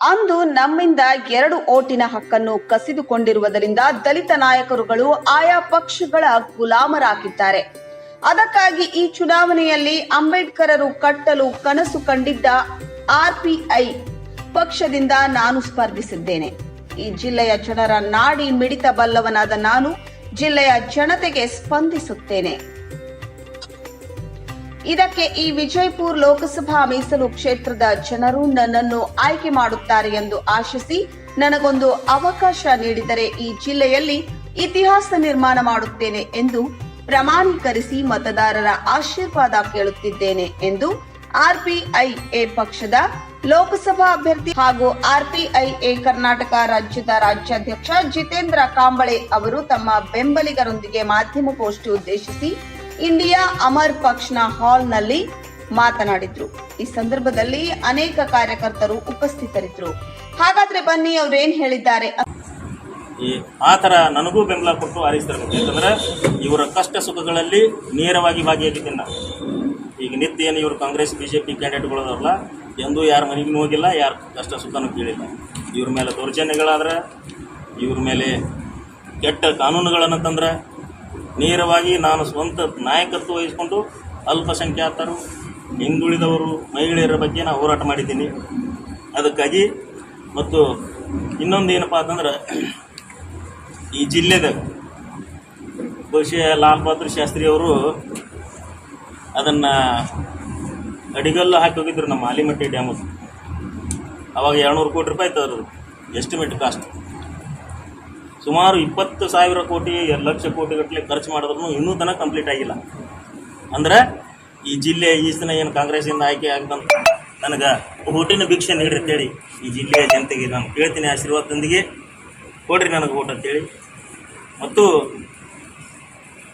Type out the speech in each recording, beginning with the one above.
ಅಂದು ನಮ್ಮಿಂದ ಎರಡು ಓಟಿನ ಹಕ್ಕನ್ನು ಕಸಿದುಕೊಂಡಿರುವುದರಿಂದ ದಲಿತ ನಾಯಕರುಗಳು ಆಯಾ ಪಕ್ಷಗಳ ಗುಲಾಮರಾಗಿದ್ದಾರೆ. ಅದಕ್ಕಾಗಿ ಈ ಚುನಾವಣೆಯಲ್ಲಿ ಅಂಬೇಡ್ಕರರು ಕಟ್ಟಲು ಕನಸು ಕಂಡಿದ್ದ ಆರ್ಪಿಐ ಪಕ್ಷದಿಂದ ನಾನು ಸ್ಪರ್ಧಿಸಿದ್ದೇನೆ. ಈ ಜಿಲ್ಲೆಯ ಜನರ ನಾಡಿ ಮಿಡಿತ ಬಲ್ಲವನಾದ ನಾನು ಜಿಲ್ಲೆಯ ಜನತೆಗೆ ಸ್ಪಂದಿಸುತ್ತೇನೆ. ಇದಕ್ಕೆ ಈ ವಿಜಯಪುರ ಲೋಕಸಭಾ ಮೀಸಲು ಕ್ಷೇತ್ರದ ಜನರು ನನ್ನನ್ನು ಆಯ್ಕೆ ಮಾಡುತ್ತಾರೆ ಎಂದು ಆಶಿಸಿ ನನಗೊಂದು ಅವಕಾಶ ನೀಡಿದರೆ ಈ ಜಿಲ್ಲೆಯಲ್ಲಿ ಇತಿಹಾಸ ನಿರ್ಮಾಣ ಮಾಡುತ್ತೇನೆ ಎಂದು ಪ್ರಮಾಣೀಕರಿಸಿ ಮತದಾರರ ಆಶೀರ್ವಾದ ಕೇಳುತ್ತಿದ್ದೇನೆ ಎಂದು ಆರ್ಪಿಐಎ ಪಕ್ಷದ ಲೋಕಸಭಾ ಅಭ್ಯರ್ಥಿ ಹಾಗೂ ಆರ್ಪಿಐಎ ಕರ್ನಾಟಕ ರಾಜ್ಯದ ರಾಜ್ಯಾಧ್ಯಕ್ಷ ಜಿತೇಂದ್ರ ಕಾಂಬಳೆ ಅವರು ತಮ್ಮ ಬೆಂಬಲಿಗರೊಂದಿಗೆ ಮಾಧ್ಯಮ ಮಾಧ್ಯಮಗೋಷ್ಠಿ ಉದ್ದೇಶಿಸಿ ಇಂಡಿಯಾ ಅಮರ್ ಪಕ್ಷನ ಹಾಲ್ನಲ್ಲಿ ಮಾತನಾಡಿದ್ರು. ಈ ಸಂದರ್ಭದಲ್ಲಿ ಅನೇಕ ಕಾರ್ಯಕರ್ತರು ಉಪಸ್ಥಿತರಿದ್ದರು. ಹಾಗಾದ್ರೆ ಬನ್ನಿ ಅವ್ರು ಏನ್ ಹೇಳಿದ್ದಾರೆ? ಈ ಆ ಥರ ನನಗೂ ಬೆಂಬಲ ಕೊಟ್ಟು ಆರಿಸ್ತಾರೆ ಯಾಕಂದ್ರೆ ಇವರ ಕಷ್ಟ ಸುಖಗಳಲ್ಲಿ ನೇರವಾಗಿ ಭಾಗಿಯಾಗಿದ್ದೀನಿ ಈಗ ನಿತ್ಯ ಏನು ಇವರು ಕಾಂಗ್ರೆಸ್ ಬಿ ಜೆ ಪಿ ಎಂದೂ ಯಾರ ಮನೆಗೂ ಹೋಗಿಲ್ಲ, ಯಾರು ಕಷ್ಟ ಸುಖನೂ ಕೇಳಿಲ್ಲ. ಇವ್ರ ಮೇಲೆ ದೌರ್ಜನ್ಯಗಳಾದ್ರೆ, ಇವ್ರ ಮೇಲೆ ಕೆಟ್ಟ ಕಾನೂನುಗಳನ್ನು ತಂದ್ರೆ ನೇರವಾಗಿ ನಾನು ಸ್ವಂತ ನಾಯಕತ್ವ ವಹಿಸಿಕೊಂಡು ಅಲ್ಪಸಂಖ್ಯಾತರು, ಹಿಂದುಳಿದವರು, ಮಹಿಳೆಯರ ಬಗ್ಗೆ ನಾನು ಹೋರಾಟ ಮಾಡಿದ್ದೀನಿ. ಅದಕ್ಕಾಗಿ ಮತ್ತು ಇನ್ನೊಂದು ಏನಪ್ಪ ಅಂತಂದ್ರೆ, ಈ ಜಿಲ್ಲೆದಾಗ ಬಹುಶಃ ಲಾಲ್ ಬಹದ್ದೂರ್ ಶಾಸ್ತ್ರಿ ಅವರು ಅದನ್ನು ಅಡಿಗಲ್ಲು ಹಾಕಿ ಹೋಗಿದ್ರು ನಮ್ಮ ಆಲಿಮಟ್ಟಿ ಡ್ಯಾಮು ಅವಾಗ ಎರಡುನೂರು ಕೋಟಿ ರೂಪಾಯಿ ಇತ್ತು ಅವರು ಎಸ್ಟಿಮೇಟ್ ಕಾಸ್ಟ್ ಸುಮಾರು ಇಪ್ಪತ್ತು ಸಾವಿರ ಕೋಟಿ, ಎರಡು ಲಕ್ಷ ಕೋಟಿ ಗಟ್ಟಲೆ ಖರ್ಚು ಮಾಡಿದ್ರು ಇನ್ನೂ ತನಕ ಕಂಪ್ಲೀಟ್ ಆಗಿಲ್ಲ. ಅಂದ್ರೆ ಈ ಜಿಲ್ಲೆ ಈ ದಿನ ಏನು ಕಾಂಗ್ರೆಸ್ಸಿಂದ ಆಯ್ಕೆ ಆಗದಂತ ನನಗೆ ಓಟಿನ ಭಿಕ್ಷೆ ನೀಡ್ರಿ ಅಂತೇಳಿ ಈ ಜಿಲ್ಲೆಯ ಜನತೆಗೆ ನಾನು ಕೇಳ್ತೀನಿ. ಆಶೀರ್ವಾದದೊಂದಿಗೆ ಕೊಡ್ರಿ ನನಗೆ ಓಟ್ ಅಂತೇಳಿ. ಮತ್ತು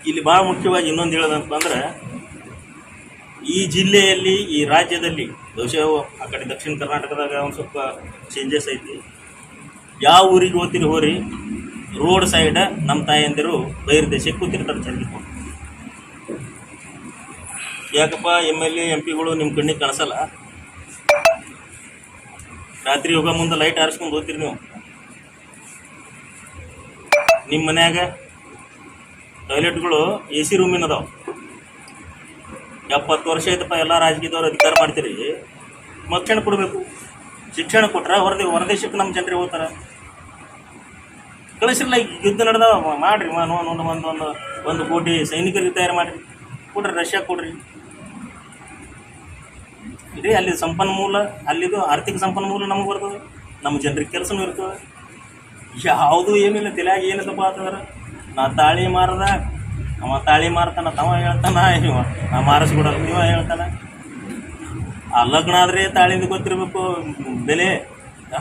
ಇಲ್ಲಿ ಭಾಳ ಮುಖ್ಯವಾಗಿ ಇನ್ನೊಂದು ಹೇಳೋದಂತ ಅಂದ್ರೆ ಈ ಜಿಲ್ಲೆಯಲ್ಲಿ, ಈ ರಾಜ್ಯದಲ್ಲಿ, ಬಹುಶಃ ಆ ಕಡೆ ದಕ್ಷಿಣ ಕರ್ನಾಟಕದಾಗ ಒಂದು ಸ್ವಲ್ಪ ಚೇಂಜಸ್ ಐತಿ. ಯಾವ ಊರಿಗೆ ಹೋಗ್ತೀರಿ ಹೋರಿ? ರೋಡ್ ಸೈಡ್ ನಮ್ಮ ತಾಯಂದಿರು ಬೈರ್ ದೇಶಕ್ಕೆ ಕೂತಿರ್ತಾರೆ ಚಂದಿಕೊಂಡು ಯಾಕಪ್ಪ, ಎಂ ಎಲ್ ಎ, ಎಂ ಪಿಗಳು ನಿಮ್ಮ ಕಣ್ಣಿಗೆ ಕಾಣಿಸಲ್ಲ? ರಾತ್ರಿ ಹೋಗೋ ಮುಂದೆ ಲೈಟ್ ಆರಿಸ್ಕೊಂಡು ಹೋಗ್ತೀರಿ ನೀವು. ನಿಮ್ಮ ಮನ್ಯಾಗ ಟಾಯ್ಲೆಟ್ಗಳು ಎ ಸಿ ರೂಮಿನ ಅದಾವ ಎಪ್ಪತ್ತು ವರ್ಷ ಐತಪ್ಪ ಎಲ್ಲ ರಾಜಕೀಯದವ್ರು ಅಧಿಕಾರ ಮಾಡ್ತೀರಿ. ಮಕ್ಷಣ ಕೊಡಬೇಕು? ಶಿಕ್ಷಣ ಕೊಟ್ರೆ ಹೊರದೇ ಹೊರದೇಶಕ್ಕೆ ನಮ್ಮ ಜನರಿಗೆ ಹೋಗ್ತಾರೆ. ಕಳಿಸಿರಲ್ಲ ಯುದ್ಧ ನಡೆದಾವ ಮಾಡ್ರಿ ಒಂದು ಒಂದು ಒಂದು ಒಂದು ಕೋಟಿ ಸೈನಿಕರಿಗೆ ತಯಾರು ಮಾಡಿರಿ. ಕೊಡ್ರಿ, ರಷ್ಯಾ ಕೊಡ್ರಿ. ಇಡೀ ಅಲ್ಲಿ ಸಂಪನ್ಮೂಲ, ಅಲ್ಲಿದು ಆರ್ಥಿಕ ಸಂಪನ್ಮೂಲ ನಮಗೆ ಬರ್ತದೆ ನಮ್ಮ ಜನರಿಗೆ ಕೆಲಸನೂ ಇರ್ತದೆ. ಯಾವುದು ಏನಿಲ್ಲ, ತಲೆಯಾಗ ಏನದಪ್ಪ ಅಂತಂದ್ರೆ, ನಾ ತಾಳಿ ಮಾರದ, ಅವ ತಾಳಿ ಮಾರ್ತಾನ, ತವ ಹೇಳ್ತಾನ, ಇವ, ನಾ ಮಾರಿಸ್ಬಿಡಲ್ಲ ಇವ ಹೇಳ್ತಾನ. ಆ ಲಗ್ನ ಆದರೆ ತಾಳಿಂದ ಗೊತ್ತಿರಬೇಕು, ಬೆಲೆ.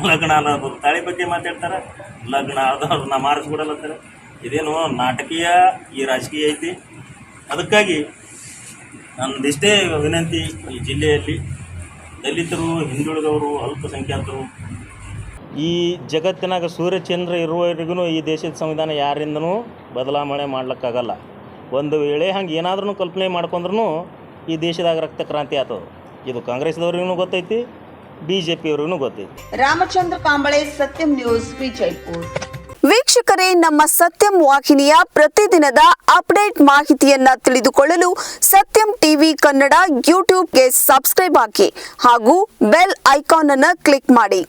ಲಗ್ನ ಅನ್ನೋದು. ತಾಳಿ ಬಗ್ಗೆ ಮಾತಾಡ್ತಾರೆ, ಲಗ್ನ ಅದು ನಾ ಮಾರಿಸ್ಬಿಡಲ್ಲ ಅಂತಾರೆ. ಇದೇನು ನಾಟಕೀಯ ಈ ರಾಜಕೀಯ ಐತಿ. ಅದಕ್ಕಾಗಿ ನನ್ನದಿಷ್ಟೇ ವಿನಂತಿ ಈ ಜಿಲ್ಲೆಯಲ್ಲಿ ದಲಿತರು, ಹಿಂದುಳಿದವರು, ಅಲ್ಪಸಂಖ್ಯಾತರು. ಈ ಜಗತ್ತಿನಾಗ ಸೂರ್ಯಚಂದ್ರ ಇರುವವರೆಗೂ ಈ ದೇಶದ ಸಂವಿಧಾನ ಯಾರಿಂದನೂ ಬದಲಾವಣೆ ಮಾಡ್ಲಿಕ್ಕಾಗಲ್ಲ. ಒಂದು ವೇಳೆ ಹಂಗೆ ಏನಾದ್ರೂ ಕಲ್ಪನೆ ಮಾಡ್ಕೊಂಡ್ರೂ ಈ ದೇಶದಾಗ ರಕ್ತ ಕ್ರಾಂತಿ ಆಗ್ತದೆ ಇದು ಕಾಂಗ್ರೆಸ್ದವ್ರಿಗೂ ಗೊತ್ತೈತಿ ಬಿ ಗೊತ್ತಿದೆ. ಗೊತ್ತೈತಿ ರಾಮಚಂದ್ರ ಕಾಂಬಳೆ ಸತ್ಯಂ ನ್ಯೂಸ್ ವಿಜಯಪುರ್. ವೀಕ್ಷಕರೇ ನಮ್ಮ ಸತ್ಯಂ ವಾಹಿನಿಯ ಪ್ರತಿದಿನದ ಅಪ್ಡೇಟ್ ಮಾಹಿತಿಯನ್ನ ತಿಳಿದುಕೊಳ್ಳಲು ಸತ್ಯಂ ಟಿವಿ ಕನ್ನಡ ಯೂಟ್ಯೂಬ್ಗೆ ಸಬ್ಸ್ಕ್ರೈಬ್ ಹಾಕಿ ಹಾಗೂ ಬೆಲ್ ಐಕಾನ್ ಅನ್ನು ಕ್ಲಿಕ್ ಮಾಡಿ.